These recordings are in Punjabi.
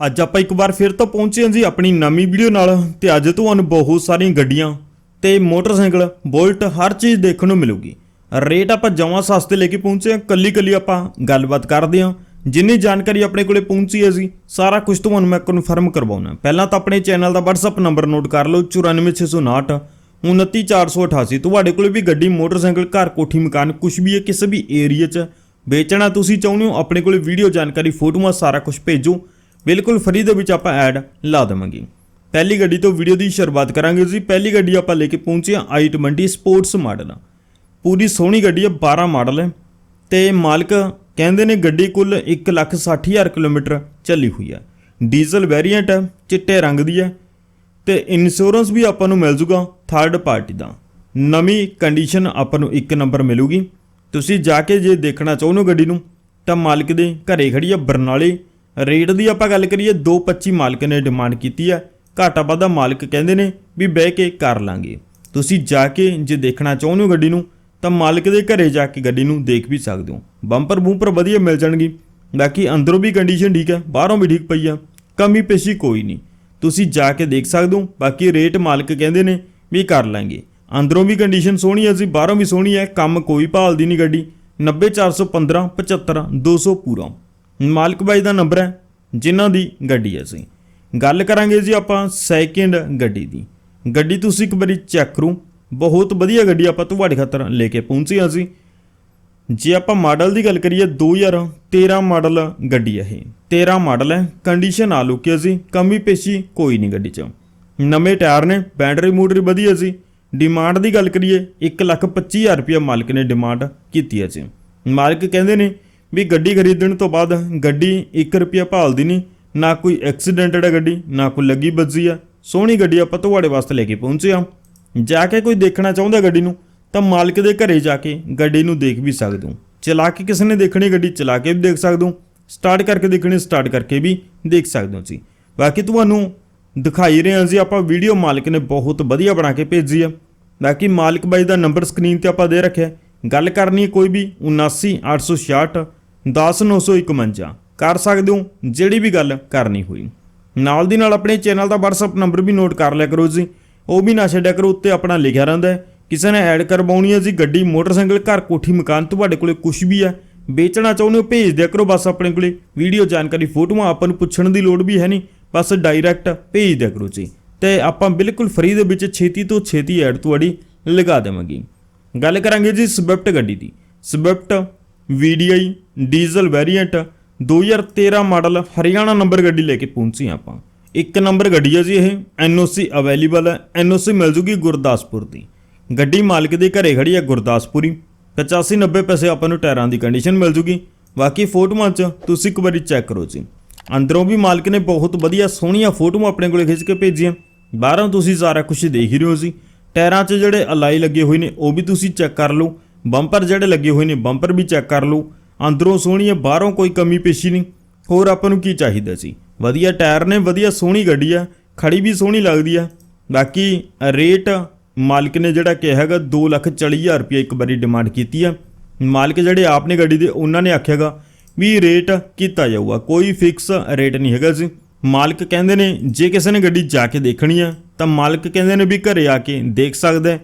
ਅੱਜ ਆਪਾਂ ਇੱਕ ਵਾਰ ਫਿਰ ਤੋਂ ਪਹੁੰਚੇ ਹਾਂ ਜੀ ਆਪਣੀ ਨਵੀਂ ਵੀਡੀਓ ਨਾਲ ਤੇ ਅੱਜ ਤੁਹਾਨੂੰ ਬਹੁਤ ਸਾਰੀਆਂ ਗੱਡੀਆਂ ਤੇ ਮੋਟਰਸਾਈਕਲ, ਬੁਲਟ ਹਰ ਚੀਜ਼ ਦੇਖਣ ਨੂੰ ਮਿਲੂਗੀ। ਰੇਟ ਆਪਾਂ ਜਮਾਂ ਸਸਤੇ ਲੈ ਕੇ ਪਹੁੰਚੇ ਹਾਂ ਕੱਲੀ ਕੱਲੀ ਆਪਾਂ ਗੱਲਬਾਤ ਕਰਦੇ ਹਾਂ। ਜਿੰਨੀ ਜਾਣਕਾਰੀ ਆਪਣੇ ਕੋਲੇ ਪਹੁੰਚੀ ਹੈ ਜੀ, ਸਾਰਾ ਕੁਝ ਤੁਹਾਨੂੰ ਮੈਂ ਕਨਫਰਮ ਕਰਵਾਉਣਾ। ਪਹਿਲਾਂ ਤਾਂ ਆਪਣੇ ਚੈਨਲ ਦਾ WhatsApp ਨੰਬਰ ਨੋਟ ਕਰ ਲਓ 94659 29488 ਤੁਹਾਡੇ ਕੋਲੇ ਵੀ ਗੱਡੀ, ਮੋਟਰਸਾਈਕਲ, ਘਰ, ਕੋਠੀ, ਮਕਾਨ ਕੁਝ ਵੀ ਹੈ ਕਿਸੇ ਵੀ ਏਰੀਆ 'ਚ, ਵੇਚਣਾ ਤੁਸੀਂ ਚਾਹੁੰਦੇ ਹੋ, ਆਪਣੇ ਕੋਲੇ ਵੀਡੀਓ ਜਾਣਕਾਰੀ, ਫੋਟੋਆਂ, ਸਾਰਾ ਕੁਝ ਭੇਜੋ। ਬਿਲਕੁਲ ਫਰੀ ਦੇ ਵਿੱਚ ਆਪਾਂ ਐਡ ਲਾ ਦੇਵਾਂਗੇ। ਪਹਿਲੀ ਗੱਡੀ ਤੋਂ ਵੀਡੀਓ ਦੀ ਸ਼ੁਰੂਆਤ ਕਰਾਂਗੇ ਜੀ। ਪਹਿਲੀ ਗੱਡੀ ਆਪਾਂ ਲੈ ਕੇ ਪਹੁੰਚੇ ਹਾਂ i20 ਸਪੋਰਟਸ ਮਾਡਲ। ਪੂਰੀ ਸੋਹਣੀ ਗੱਡੀ ਹੈ 12 ਮਾਡਲ ਹੈ। ਤੇ ਮਾਲਕ ਕਹਿੰਦੇ ਨੇ ਗੱਡੀ ਕੁੱਲ 160000 ਕਿਲੋਮੀਟਰ ਚੱਲੀ ਹੋਈ ਹੈ। ਡੀਜ਼ਲ ਵੇਰੀਐਂਟ ਹੈ, ਚਿੱਟੇ ਰੰਗ ਦੀ ਹੈ। ਤੇ ਇੰਸ਼ੋਰੈਂਸ ਵੀ ਆਪਾਂ ਨੂੰ ਮਿਲ ਜੂਗਾ ਥਰਡ ਪਾਰਟੀ ਦਾ। ਨਵੀਂ ਕੰਡੀਸ਼ਨ ਆਪਾਂ ਨੂੰ ਇੱਕ ਨੰਬਰ ਮਿਲੂਗੀ। ਤੁਸੀਂ ਜਾ ਕੇ ਜੇ ਦੇਖਣਾ ਚਾਹੁੰਦੇ ਹੋ ਗੱਡੀ ਨੂੰ, ਤਾਂ ਮਾਲਕ ਦੇ ਘਰੇ ਖੜੀ ਹੈ, ਬਰਨਾਲੇ ਰੇਟ ਦੀ ਆਪਾਂ ਗੱਲ ਕਰੀਏ 225 ਮਾਲਕ ਨੇ ਡਿਮਾਂਡ ਕੀਤੀ ਹੈ ਘਾਟਾ ਵਾਧਾ ਮਾਲਕ ਕਹਿੰਦੇ ਨੇ ਵੀ ਬਹਿ ਕੇ ਕਰ ਲਾਂਗੇ। ਤੁਸੀਂ ਜਾ ਕੇ ਜੇ ਦੇਖਣਾ ਚਾਹੁੰਦੇ ਹੋ ਗੱਡੀ ਨੂੰ, ਤਾਂ ਮਾਲਕ ਦੇ ਘਰੇ ਜਾ ਕੇ ਗੱਡੀ ਨੂੰ ਦੇਖ ਵੀ ਸਕਦੇ ਹੋ। ਬੰਪਰ ਬੂੰਪਰ ਵਧੀਆ ਮਿਲ ਜਾਣਗੇ। ਬਾਕੀ ਅੰਦਰੋਂ ਵੀ ਕੰਡੀਸ਼ਨ ਠੀਕ ਹੈ ਬਾਹਰੋਂ ਵੀ ਠੀਕ ਪਈ ਆ, ਕਮੀ ਪੇਸ਼ੀ ਕੋਈ ਨਹੀਂ। ਤੁਸੀਂ ਜਾ ਕੇ ਦੇਖ ਸਕਦੇ ਹੋ, ਬਾਕੀ ਰੇਟ ਮਾਲਕ ਕਹਿੰਦੇ ਨੇ ਵੀ ਕਰ ਲਾਂਗੇ। ਅੰਦਰੋਂ ਵੀ ਕੰਡੀਸ਼ਨ ਸੋਹਣੀ ਹੈ ਜੀ, ਬਾਹਰੋਂ ਵੀ ਸੋਹਣੀ ਹੈ ਕੰਮ ਕੋਈ ਭਾਲਦੀ ਨਹੀਂ ਗੱਡੀ। 90415 75 200 ਪੂਰਾ। ਮਾਲਕ ਬਾਈ ਦਾ ਨੰਬਰ ਹੈ, ਜਿਨ੍ਹਾਂ ਦੀ ਗੱਡੀ ਹੈ ਸੀ ਗੱਲ ਕਰਾਂਗੇ ਜੀ ਆਪਾਂ ਸੈਕਿੰਡ ਗੱਡੀ ਦੀ। ਗੱਡੀ ਤੁਸੀਂ ਇੱਕ ਵਾਰੀ ਚੈੱਕ ਕਰੋ, ਬਹੁਤ ਵਧੀਆ ਗੱਡੀ ਆਪਾਂ ਤੁਹਾਡੇ ਖਾਤਰ ਲੈ ਕੇ ਪਹੁੰਚੇ ਹਾਂ ਜੀ ਜੇ ਆਪਾਂ ਮਾਡਲ ਦੀ ਗੱਲ ਕਰੀਏ 2013 ਮਾਡਲ ਗੱਡੀ ਹੈ ਇਹ। 13 ਮਾਡਲ ਹੈ ਕੰਡੀਸ਼ਨ ਆ ਲੁਕੀ ਜੀ ਕਮੀ ਪੇਸ਼ੀ ਕੋਈ ਨਹੀਂ ਗੱਡੀ 'ਚ। ਨਵੇਂ ਟਾਇਰ ਨੇ ਬੈਟਰੀ ਮੂਟਰੀ ਵਧੀਆ ਜੀ ਡਿਮਾਂਡ ਦੀ ਗੱਲ ਕਰੀਏ 125000 ਰੁਪਏ ਮਾਲਕ ਨੇ ਡਿਮਾਂਡ ਕੀਤੀ ਹੈ ਜੀ। ਮਾਲਕ ਕਹਿੰਦੇ ਨੇ ਵੀ ਗੱਡੀ ਖਰੀਦਣ ਤੋਂ ਬਾਅਦ ਗੱਡੀ 1 ਰੁਪਿਆ ਭਾਲਦੀ ਨਹੀਂ, ਨਾ ਕੋਈ ਐਕਸੀਡੈਂਟਡ ਹੈ ਗੱਡੀ, ਨਾ ਕੋਈ ਲੱਗੀ ਬੱਜੀ ਆ। ਸੋਹਣੀ ਗੱਡੀ ਆਪਾਂ ਤੁਹਾਡੇ ਵਾਸਤੇ ਲੈ ਕੇ ਪਹੁੰਚੇ ਆ ਜਾ ਕੇ ਕੋਈ ਦੇਖਣਾ ਚਾਹੁੰਦਾ ਗੱਡੀ ਨੂੰ, ਤਾਂ ਮਾਲਕ ਦੇ ਘਰੇ ਜਾ ਕੇ ਗੱਡੀ ਨੂੰ ਦੇਖ ਵੀ ਸਕਦੇ ਹੋ। ਚਲਾ ਕੇ ਕਿਸੇ ਨੇ ਦੇਖਣੀ ਗੱਡੀ, ਚਲਾ ਕੇ ਵੀ ਦੇਖ ਸਕਦੇ ਹੋ। ਸਟਾਰਟ ਕਰਕੇ ਦੇਖਣੀ, ਸਟਾਰਟ ਕਰਕੇ ਵੀ ਦੇਖ ਸਕਦੇ ਹੋ ਜੀ। ਬਾਕੀ ਤੁਹਾਨੂੰ ਦਿਖਾਈ ਰਹੇ ਹਾਂ ਜੀ, ਆਪਾਂ ਵੀਡੀਓ ਮਾਲਕ ਨੇ ਬਹੁਤ ਵਧੀਆ ਬਣਾ ਕੇ ਭੇਜੀ ਆ। ਬਾਕੀ ਮਾਲਕ ਬਾਈ ਦਾ ਨੰਬਰ ਸਕਰੀਨ ਤੇ ਆਪਾਂ ਦੇ ਰੱਖਿਆ। ਗੱਲ ਕਰਨੀ ਕੋਈ ਵੀ 79866 10951 ਕਰ ਸਕਦੇ ਹੋ, ਜਿਹੜੀ ਵੀ ਗੱਲ ਕਰਨੀ ਹੋਈ। ਨਾਲ ਦੀ ਨਾਲ ਆਪਣੇ ਚੈਨਲ ਦਾ WhatsApp ਨੰਬਰ ਵੀ ਨੋਟ ਕਰ ਲਿਆ ਕਰੋ ਜੀ। ਉਹ ਵੀ ਨਾ ਛੱਡਿਆ ਕਰੋ, ਉੱਤੇ ਆਪਣਾ ਲਿਖਿਆ ਰਹਿੰਦਾ ਹੈ। ਕਿਸੇ ਨੇ ਐਡ ਕਰਵਾਉਣੀ ਹੈ ਜੀ, ਗੱਡੀ, ਮੋਟਰਸਾਈਕਲ, ਘਰ, ਕੋਠੀ, ਮਕਾਨ, ਤੁਹਾਡੇ ਕੋਲੇ ਕੁਝ ਵੀ ਹੈ, ਵੇਚਣਾ ਚਾਹੁੰਦੇ ਹੋ, ਭੇਜ ਦਿਆ ਕਰੋ ਬਸ ਆਪਣੇ ਕੋਲੇ। ਵੀਡੀਓ ਜਾਣਕਾਰੀ, ਫੋਟੋਆਂ ਆਪਾਂ ਨੂੰ ਪੁੱਛਣ ਦੀ ਲੋੜ ਵੀ ਹੈ ਨਹੀਂ, ਬਸ ਡਾਇਰੈਕਟ ਭੇਜ ਦਿਆ ਕਰੋ ਜੀ। ਤੇ ਆਪਾਂ ਬਿਲਕੁਲ ਫ੍ਰੀ ਦੇ ਵਿੱਚ ਛੇਤੀ ਤੋਂ ਛੇਤੀ ਐਡ ਤੁਹਾਡੀ ਲਗਾ ਦੇਵਾਂਗੇ। ਗੱਲ ਕਰਾਂਗੇ ਜੀ ਸਵਿਫਟ ਗੱਡੀ ਦੀ। Swift VDI diesel variant 2013 model Haryana number ਗੱਡੀ ਲੈ ਕੇ ਪਹੁੰਚੀ ਹਾਂ ਆਪਾਂ। ਇੱਕ ਨੰਬਰ ਗੱਡੀ ਹੈ ਜੀ ਇਹ NOC ਅਵੇਲੇਬਲ ਹੈ। NOC ਮਿਲ ਜੂਗੀ ਗੁਰਦਾਸਪੁਰ ਦੀ। ਗੱਡੀ ਮਾਲਕ ਦੇ ਘਰੇ ਖੜੀ ਹੈ ਗੁਰਦਾਸਪੁਰੀ। 85 90 ਪੈਸੇ ਆਪਾਂ ਨੂੰ ਟਾਇਰਾਂ ਦੀ ਕੰਡੀਸ਼ਨ ਮਿਲ ਜੂਗੀ। ਬਾਕੀ ਫੋਟੋਆਂ 'ਚ ਤੁਸੀਂ ਇੱਕ ਵਾਰੀ ਚੈੱਕ ਕਰੋ ਜੀ। ਅੰਦਰੋਂ ਵੀ ਮਾਲਕ ਨੇ ਬਹੁਤ ਵਧੀਆ ਸੋਹਣੀਆਂ ਫੋਟੋਆਂ ਆਪਣੇ ਕੋਲੇ ਖਿੱਚ ਕੇ ਭੇਜੀਆਂ। ਬਾਹਰੋਂ ਤੁਸੀਂ ਸਾਰਾ ਕੁਝ ਦੇਖ ਹੀ ਰਹੇ ਹੋ ਜੀ। ਟਾਇਰਾਂ 'ਚ ਜਿਹੜੇ ਅਲਾਈ ਲੱਗੇ ਹੋਏ ਨੇ, ਉਹ ਵੀ ਤੁਸੀਂ ਚੈੱਕ ਕਰ ਲਓ। ਬੰਪਰ ਜਿਹੜੇ ਲੱਗੇ ਹੋਏ ਨੇ, ਬੰਪਰ ਵੀ ਚੈੱਕ ਕਰ ਲਓ। ਅੰਦਰੋਂ ਸੋਹਣੀ ਹੈ, ਬਾਹਰੋਂ ਕੋਈ ਕਮੀ ਪੇਸ਼ੀ ਨਹੀਂ। ਹੋਰ ਆਪਾਂ ਨੂੰ ਕੀ ਚਾਹੀਦਾ ਸੀ? ਵਧੀਆ ਟਾਇਰ ਨੇ, ਵਧੀਆ ਸੋਹਣੀ ਗੱਡੀ ਆ, ਖੜੀ ਵੀ ਸੋਹਣੀ ਲੱਗਦੀ ਆ। ਬਾਕੀ ਰੇਟ ਮਾਲਕ ਨੇ ਜਿਹੜਾ ਕਿਹਾ ਹੈਗਾ 240000 ਰੁਪਏ ਇੱਕ ਵਾਰੀ ਡਿਮਾਂਡ ਕੀਤੀ ਆ। ਮਾਲਕ ਜਿਹੜੇ ਆਪ ਨੇ ਗੱਡੀ ਦੇ, ਉਹਨਾਂ ਨੇ ਆਖਿਆਗਾ ਵੀ ਰੇਟ ਕੀਤਾ ਜਾਊਗਾ, ਕੋਈ ਫਿਕਸ ਰੇਟ ਨਹੀਂ ਹੈਗਾ ਜੀ। ਮਾਲਕ ਕਹਿੰਦੇ ਨੇ, ਜੇ ਕਿਸੇ ਨੇ ਗੱਡੀ ਜਾ ਕੇ ਦੇਖਣੀ ਆ, ਤਾਂ ਮਾਲਕ ਕਹਿੰਦੇ ਨੇ ਵੀ ਘਰੇ ਆ ਕੇ ਦੇਖ ਸਕਦਾ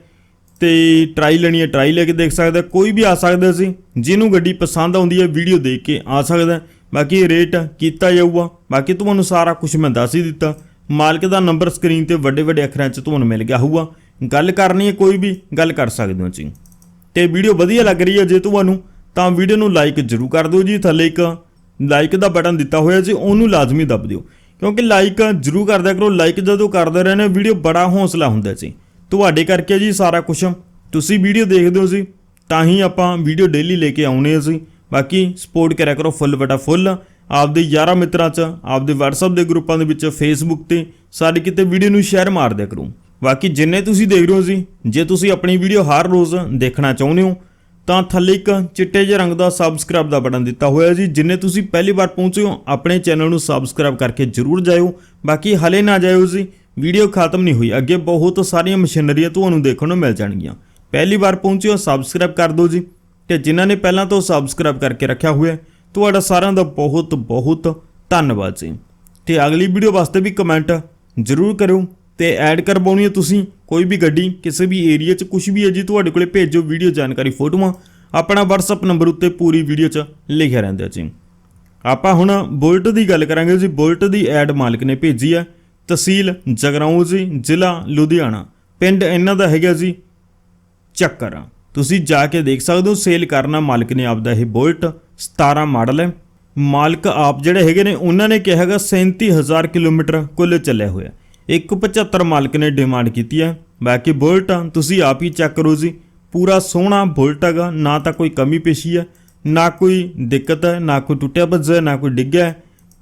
ਤੇ ਟਰਾਈ ਲੈਣੀ ਹੈ ਟਰਾਈ ਲੈ ਕੇ ਦੇਖ ਸਕਦਾ ਕੋਈ ਵੀ ਆ ਸਕਦਾ ਸੀ, ਜਿਹਨੂੰ ਗੱਡੀ ਪਸੰਦ ਆਉਂਦੀ ਹੈ ਵੀਡੀਓ ਦੇਖ ਕੇ ਆ ਸਕਦਾ ਬਾਕੀ ਰੇਟ ਕੀਤਾ ਜਾਊਗਾ। ਬਾਕੀ ਤੁਹਾਨੂੰ ਸਾਰਾ ਕੁਝ ਮੈਂ ਦੱਸ ਹੀ ਦਿੱਤਾ। ਮਾਲਕ ਦਾ ਨੰਬਰ ਸਕਰੀਨ ਤੇ ਵੱਡੇ ਵੱਡੇ ਅੱਖਰਾਂ 'ਚ ਤੁਹਾਨੂੰ ਮਿਲ ਗਿਆ ਹੋਊਗਾ। ਗੱਲ ਕਰਨੀ ਹੈ ਕੋਈ ਵੀ, ਗੱਲ ਕਰ ਸਕਦੇ ਹੋ ਜੀ ਤੇ ਵੀਡੀਓ ਵਧੀਆ ਲੱਗ ਰਹੀ ਹੈ ਜੇ ਤੁਹਾਨੂੰ, ਤਾਂ ਵੀਡੀਓ ਨੂੰ ਲਾਈਕ ਜ਼ਰੂਰ ਕਰ ਦਿਓ ਜੀ। ਥੱਲੇ ਇੱਕ ਲਾਈਕ ਦਾ ਬਟਨ ਦਿੱਤਾ ਹੋਇਆ ਜੀ, ਉਹਨੂੰ ਲਾਜ਼ਮੀ ਦਬ ਦਿਓ। ਕਿਉਂਕਿ ਲਾਈਕ ਜ਼ਰੂਰ ਕਰਦਿਆ ਕਰੋ। ਲਾਈਕ ਜਦੋਂ ਕਰਦੇ ਰਹਿੰਦੇ ਵੀਡੀਓ ਬੜਾ ਹੌਸਲਾ ਹੁੰਦਾ ਜੀ। ਤੁਹਾਡੇ ਕਰਕੇ ਜੀ ਸਾਰਾ ਕੁਝ ਤੁਸੀਂ ਵੀਡੀਓ ਦੇਖਦੇ ਹੋ ਜੀ, ਤਾਂ ਹੀ ਆਪਾਂ ਵੀਡੀਓ ਡੇਲੀ ਲੈ ਕੇ ਆਉਨੇ ਅਸੀਂ ਬਾਕੀ ਸਪੋਰਟ ਕਰਿਆ ਕਰੋ ਫੁੱਲ ਬਟਾ ਫੁੱਲ ਆਪਦੇ ਯਾਰਾਂ ਮਿੱਤਰਾਂ 'ਚ, ਆਪਦੇ WhatsApp ਦੇ ਗਰੁੱਪਾਂ ਦੇ ਵਿੱਚ, Facebook ਤੇ ਸਾਰੇ ਕਿਤੇ ਵੀਡੀਓ ਨੂੰ ਸ਼ੇਅਰ ਮਾਰ ਦਿਆ ਕਰੋ। ਬਾਕੀ ਜਿੰਨੇ ਤੁਸੀਂ ਦੇਖ ਰਹੇ ਹੋ ਜੀ, ਜੇ ਤੁਸੀਂ ਆਪਣੀ ਵੀਡੀਓ ਹਰ ਰੋਜ਼ ਦੇਖਣਾ ਚਾਹੁੰਦੇ ਹੋ, ਤਾਂ ਥੱਲੇ ਇੱਕ ਚਿੱਟੇ ਜਿਹੇ ਰੰਗ ਦਾ ਸਬਸਕ੍ਰਾਈਬ ਦਾ ਬਟਨ ਦਿੱਤਾ ਹੋਇਆ ਜੀ। ਜਿੰਨੇ ਤੁਸੀਂ ਪਹਿਲੀ ਵਾਰ ਪਹੁੰਚੇ ਹੋ, ਆਪਣੇ ਚੈਨਲ ਨੂੰ ਸਬਸਕ੍ਰਾਈਬ ਕਰਕੇ ਜਰੂਰ ਜਾਇਓ। ਬਾਕੀ ਹਲੇ ਨਾ ਜਾਇਓ ਜੀ ਵੀਡੀਓ ਖਤਮ ਨਹੀਂ ਹੋਈ। ਅੱਗੇ ਬਹੁਤ ਸਾਰੀਆਂ ਮਸ਼ੀਨਰੀਆਂ ਤੁਹਾਨੂੰ ਦੇਖਣ ਨੂੰ ਮਿਲ ਜਾਣਗੀਆਂ। ਪਹਿਲੀ ਵਾਰ ਪਹੁੰਚਿਓ ਸਬਸਕ੍ਰਾਈਬ ਕਰ ਦਿਓ ਜੀ। ਤੇ ਜਿਨ੍ਹਾਂ ਨੇ ਪਹਿਲਾਂ ਤੋਂ ਸਬਸਕ੍ਰਾਈਬ ਕਰਕੇ ਰੱਖਿਆ ਹੋਇਆ ਤੁਹਾਡਾ ਸਾਰਿਆਂ ਦਾ ਬਹੁਤ ਬਹੁਤ ਧੰਨਵਾਦ ਜੀ। ਤੇ ਅਗਲੀ ਵੀਡੀਓ ਵਾਸਤੇ ਵੀ ਕਮੈਂਟ ਜ਼ਰੂਰ ਕਰਿਓ ਤੇ ਐਡ ਕਰਵਾਉਣੀ ਹੈ ਤੁਸੀਂ ਕੋਈ ਵੀ ਗੱਡੀ, ਕਿਸੇ ਵੀ ਏਰੀਆ 'ਚ ਕੁਝ ਵੀ ਹੈ ਜੀ, ਤੁਹਾਡੇ ਕੋਲੇ ਭੇਜੋ ਵੀਡੀਓ ਜਾਣਕਾਰੀ ਫੋਟੋਆਂ। ਆਪਣਾ WhatsApp ਨੰਬਰ ਉੱਤੇ ਪੂਰੀ ਵੀਡੀਓ 'ਚ ਲਿਖਿਆ ਰਹਿੰਦਾ ਜੀ। ਆਪਾਂ ਹੁਣ ਬੁਲਟ ਦੀ ਗੱਲ ਕਰਾਂਗੇ ਜੀ, ਬੁਲਟ ਦੀ ਐਡ ਮਾਲਕ ਨੇ ਭੇਜੀ ਹੈ। ਤਹਿਸੀਲ ਜਗਰਾਉਂ ਜੀ, ਜ਼ਿਲ੍ਹਾ ਲੁਧਿਆਣਾ। ਪਿੰਡ ਇਹਨਾਂ ਦਾ ਹੈਗਾ ਜੀ ਚੱਕਰ। ਤੁਸੀਂ ਜਾ ਕੇ ਦੇਖ ਸਕਦੇ ਹੋ, ਸੇਲ ਕਰਨਾ ਮਾਲਕ ਨੇ ਆਪਦਾ ਇਹ ਬੁਲਟ 17 ਮਾਡਲ ਹੈ। ਮਾਲਕ ਆਪ ਜਿਹੜੇ ਹੈਗੇ ਨੇ, ਉਹਨਾਂ ਨੇ ਕਿਹਾ ਹੈਗਾ 37000 ਕਿਲੋਮੀਟਰ ਕੁੱਲ ਚੱਲਿਆ ਹੋਇਆ 175 ਮਾਲਕ ਨੇ ਡਿਮਾਂਡ ਕੀਤੀ ਹੈ। ਬਾਕੀ ਬੁਲਟ ਤੁਸੀਂ ਆਪ ਹੀ ਚੈੱਕ ਕਰੋ ਜੀ, ਪੂਰਾ ਸੋਹਣਾ ਬੁਲਟ ਹੈਗਾ, ਨਾ ਤਾਂ ਕੋਈ ਕਮੀ ਪੇਸ਼ੀ ਹੈ, ਨਾ ਕੋਈ ਦਿੱਕਤ ਹੈ, ਨਾ ਕੋਈ ਟੁੱਟਿਆ ਭੱਜਿਆ, ਨਾ ਕੋਈ ਡਿੱਗਿਆ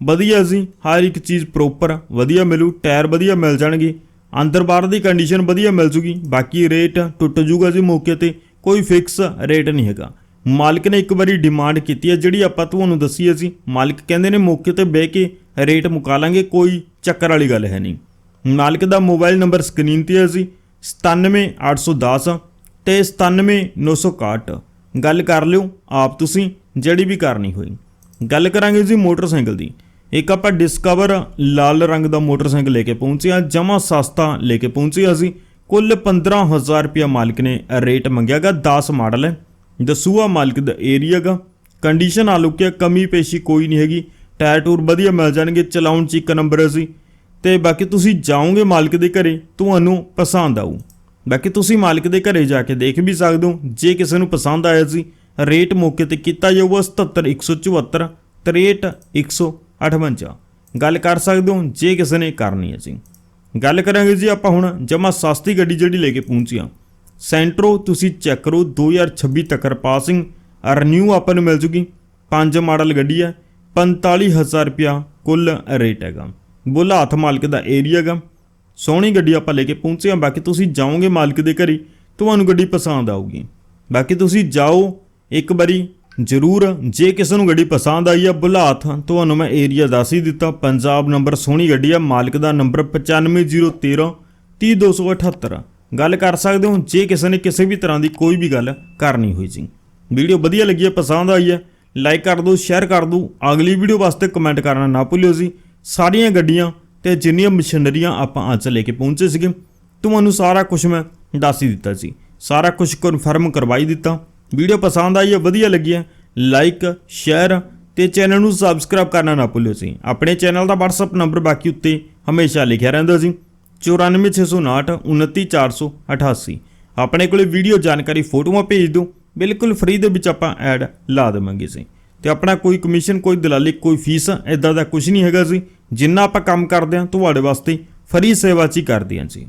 ਵਧੀਆ ਜੀ ਹਰ ਇੱਕ ਚੀਜ਼ ਪ੍ਰੋਪਰ ਵਧੀਆ ਮਿਲੂ ਟਾਇਰ ਵਧੀਆ ਮਿਲ ਜਾਣਗੇ। ਅੰਦਰ ਬਾਹਰ ਦੀ ਕੰਡੀਸ਼ਨ ਵਧੀਆ ਮਿਲ ਜੂਗੀ, ਬਾਕੀ ਰੇਟ ਟੁੱਟ ਜੂਗਾ ਜੀ ਮੌਕੇ ਤੇ, ਕੋਈ ਫਿਕਸ ਰੇਟ ਨਹੀਂ ਹੈਗਾ। ਮਾਲਕ ਨੇ ਇੱਕ ਵਾਰੀ ਡਿਮਾਂਡ ਕੀਤੀ ਹੈ ਜਿਹੜੀ ਆਪਾਂ ਤੁਹਾਨੂੰ ਦੱਸੀ ਹੈ ਜੀ, ਮਾਲਕ ਕਹਿੰਦੇ ਨੇ ਮੌਕੇ ਤੇ ਬਹਿ ਕੇ ਰੇਟ ਮੁਕਾ ਲਾਂਗੇ ਕੋਈ ਚੱਕਰ ਵਾਲੀ ਗੱਲ ਹੈ ਨਹੀਂ। ਮਾਲਕ ਦਾ ਮੋਬਾਈਲ ਨੰਬਰ ਸਕਰੀਨ ਤੇ ਹੈ ਜੀ 97810 ਤੇ 97961 ਗੱਲ ਕਰ ਲਿਓ ਆਪ ਤੁਸੀਂ, ਜਿਹੜੀ ਵੀ ਕਰਨੀ ਹੋਈ। ਗੱਲ ਕਰਾਂਗੇ ਜੀ ਮੋਟਰਸਾਈਕਲ ਦੀ। ਇੱਕ ਆਪਾਂ ਡਿਸਕਵਰ ਲਾਲ ਰੰਗ ਦਾ ਮੋਟਰਸਾਈਕਲ ਲੈ ਕੇ ਪਹੁੰਚੇ ਹਾਂ ਜਮਾ ਸਸਤਾ ਲੈ ਕੇ ਪਹੁੰਚੇ ਹਾਂ ਅਸੀਂ। ਕੁੱਲ 15000 ਰੁਪਇਆ ਮਾਲਕ ਨੇ ਰੇਟ ਮੰਗਿਆਗਾ 10 ਮਾਡਲ ਹੈ। ਦਸੂਆ ਮਾਲਕ ਦਾ ਏਰੀਆ ਗਾ। ਕੰਡੀਸ਼ਨ ਆ ਲੁਕਿਆ ਕਮੀ ਪੇਸ਼ੀ ਕੋਈ ਨਹੀਂ ਹੈਗੀ। ਟਾਇਰ ਟੂਰ ਵਧੀਆ ਮਿਲ ਜਾਣਗੇ, ਚਲਾਉਣ ਚ ਇੱਕ ਨੰਬਰ ਹੈ ਸੀ ਤੇ ਬਾਕੀ ਤੁਸੀਂ ਜਾਓਗੇ ਮਾਲਕ ਦੇ ਘਰੇ, ਤੁਹਾਨੂੰ ਪਸੰਦ ਆਊ। ਬਾਕੀ ਤੁਸੀਂ ਮਾਲਕ ਦੇ ਘਰੇ ਜਾ ਕੇ ਦੇਖ ਵੀ ਸਕਦੇ ਹੋ। ਜੇ ਕਿਸੇ ਨੂੰ ਪਸੰਦ ਆਇਆ ਸੀ, ਰੇਟ ਮੌਕੇ ਤੇ ਕੀਤਾ ਜਾਊਗਾ 77174 63158 ਗੱਲ ਕਰ ਸਕਦੇ ਹੋ ਜੇ ਕਿਸੇ ਨੇ ਕਰਨੀ ਹੈ ਜੀ। ਗੱਲ ਕਰਾਂਗੇ ਜੀ ਆਪਾਂ ਹੁਣ ਜਮਾ ਸਸਤੀ ਗੱਡੀ ਜਿਹੜੀ ਲੈ ਕੇ ਪਹੁੰਚੀਆਂ। ਸੈਂਟਰੋ, ਤੁਸੀਂ ਚੈੱਕ ਕਰੋ 2026 ਤੱਕ ਪਾਸਿੰਗ ਰੀਨਿਊ ਆਪਾਂ ਨੂੰ ਮਿਲ ਜੂਗੀ। ਪੰਜ ਮਾਡਲ ਗੱਡੀ ਹੈ 45000 ਰੁਪਿਆ ਕੁੱਲ ਰੇਟ ਹੈਗਾ। ਬੁੱਲਾ ਹੱਥ ਮਾਲਕ ਦਾ ਏਰੀਆ ਹੈਗਾ। ਸੋਹਣੀ ਗੱਡੀ ਆਪਾਂ ਲੈ ਕੇ ਪਹੁੰਚੇ ਹਾਂ। ਬਾਕੀ ਤੁਸੀਂ ਜਾਓਗੇ ਮਾਲਕ ਦੇ ਘਰੇ, ਤੁਹਾਨੂੰ ਗੱਡੀ ਪਸੰਦ ਆਊਗੀ। ਬਾਕੀ ਤੁਸੀਂ ਜਾਓ, ਇੱਕ ਵਾਰੀ ਜ਼ਰੂਰ, ਜੇ ਕਿਸੇ ਨੂੰ ਗੱਡੀ ਪਸੰਦ ਆਈ ਆ ਬੁਲਾਥ ਤੁਹਾਨੂੰ ਮੈਂ ਏਰੀਆ ਦੱਸ ਹੀ ਦਿੱਤਾ। ਪੰਜਾਬ ਨੰਬਰ ਸੋਹਣੀ ਗੱਡੀ ਆ, ਮਾਲਕ ਦਾ ਨੰਬਰ 95013 30278 ਗੱਲ ਕਰ ਸਕਦੇ ਹੋ, ਜੇ ਕਿਸੇ ਨੇ ਕਿਸੇ ਵੀ ਤਰ੍ਹਾਂ ਦੀ ਕੋਈ ਵੀ ਗੱਲ ਕਰਨੀ ਹੋਈ ਜੀ ਵੀਡੀਓ ਵਧੀਆ ਲੱਗੀ ਹੈ ਪਸੰਦ ਆਈ ਹੈ ਲਾਈਕ ਕਰ ਦਿਓ ਸ਼ੇਅਰ ਕਰ ਦਿਓ। ਅਗਲੀ ਵੀਡੀਓ ਵਾਸਤੇ ਕਮੈਂਟ ਕਰਨਾ ਨਾ ਭੁੱਲਿਓ ਜੀ। ਸਾਰੀਆਂ ਗੱਡੀਆਂ ਤੇ ਜਿੰਨੀਆਂ ਮਸ਼ੀਨਰੀਆਂ ਆਪਾਂ ਅੱਜ ਲੈ ਕੇ ਪਹੁੰਚੇ ਸੀਗੇ, ਤੁਹਾਨੂੰ ਸਾਰਾ ਕੁਝ ਮੈਂ ਦੱਸ ਹੀ ਦਿੱਤਾ ਸੀ ਸਾਰਾ ਕੁਝ ਕਨਫਰਮ ਕਰਵਾਈ ਦਿੱਤਾ। ਵੀਡੀਓ ਪਸੰਦ ਆਈ ਹੈ, ਵਧੀਆ ਲੱਗੀ ਹੈ ਲਾਈਕ ਸ਼ੇਅਰ ਤੇ ਚੈਨਲ ਨੂੰ ਸਬਸਕ੍ਰਾਈਬ ਕਰਨਾ ਨਾ ਭੁੱਲਿਓ ਜੀ ਆਪਣੇ ਚੈਨਲ ਦਾ WhatsApp ਨੰਬਰ ਬਾਕੀ ਉੱਤੇ ਹਮੇਸ਼ਾ ਲਿਖਿਆ ਰਹਿੰਦਾ ਜੀ 94659 29488 ਆਪਣੇ ਕੋਲੇ ਵੀਡੀਓ ਜਾਣਕਾਰੀ ਫੋਟੋਆਂ ਭੇਜ ਦਿਓ। ਬਿਲਕੁਲ ਫ੍ਰੀ ਦੇ ਵਿੱਚ ਆਪਾਂ ਐਡ ਲਾ ਦੇਵਾਂਗੇ ਜੀ। ਤੇ ਆਪਣਾ ਕੋਈ ਕਮਿਸ਼ਨ ਕੋਈ ਦਲਾਲੀ, ਕੋਈ ਫੀਸ ਐਦਾਂ ਦਾ ਕੁਝ ਨਹੀਂ ਹੈਗਾ ਜੀ। ਜਿੰਨਾ ਆਪਾਂ ਕੰਮ ਕਰਦੇ ਹਾਂ, ਤੁਹਾਡੇ ਵਾਸਤੇ ਫਰੀ ਸੇਵਾ ਚ ਹੀ ਕਰਦੇ ਹਾਂ ਜੀ।